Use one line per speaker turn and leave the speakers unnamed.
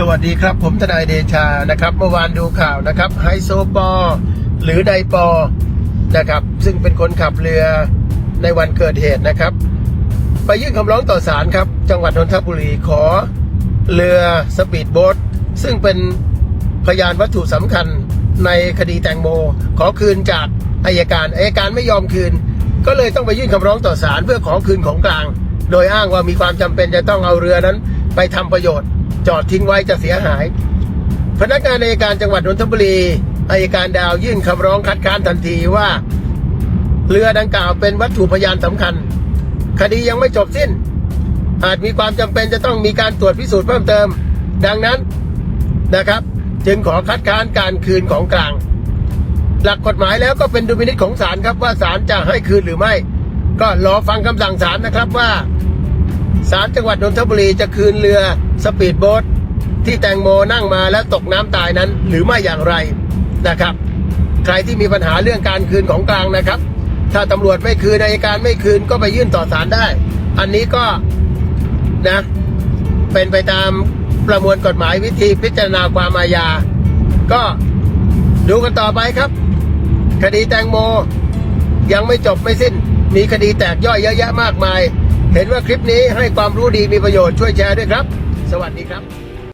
สวัสดีครับ ผมทนายเดชานะครับ เมื่อวานดูข่าวนะครับไฮโซปอ หรือไดปอนะครับ ซึ่งเป็นคนขับเรือในวันเกิดเหตุนะครับ ไปยื่นคำร้องต่อศาลครับ จังหวัดนนทบุรีขอเรือสปีดโบ๊ทซึ่งเป็นพยานวัตถุสำคัญในคดีแตงโม ขอคืนจากอายการอายการไม่ยอมคืน ก็เลยต้องไปยื่นคำร้องต่อศาลเพื่อขอคืนของกลาง โดยอ้างว่ามีความจำเป็นจะต้องเอาเรือนั้นไปทำประโยชน์ จอดทิ้งไว้จะเสียหาย พนักงานอัยการจังหวัดนนทบุรีอายการดาวยื่นคำร้องคัดค้านทันทีว่า เรือดังกล่าวเป็นวัตถุพยานสำคัญ คดียังไม่จบสิ้น อาจมีความจำเป็นจะต้องมีการตรวจพิสูจน์เพิ่มเติม ดังนั้นนะครับ จึงขอคัดค้านการคืนของกลาง หลักกฎหมายแล้วก็เป็นดุลพินิจของศาลครับว่าศาลจะให้คืนหรือไม่ ก็รอฟังคำสั่งศาลนะครับว่า ศาลจังหวัดนนทบุรีจะคืนเรือสปีดโบ๊ทที่แตงโมนั่งมาแล้วตกน้ำตายนั้น หรือไม่อย่างไรนะครับ ใครที่มีปัญหาเรื่องการคืนของกลางนะครับ ถ้าตำรวจไม่คืนอัยการไม่คืนก็ไปยื่นต่อศาลได้ อันนี้ก็นะเป็นไปตามประมวลกฎหมายวิธีพิจารณาความอาญา ก็ดูกันต่อไปครับ คดีแตงโมยังไม่จบไม่สิ้น มีคดีแตกย่อยเยอะแยะมากมาย เห็นว่าคลิปนี้ให้ความรู้ดีมีประโยชน์ช่วยแชร์ด้วยครับ สวัสดีครับ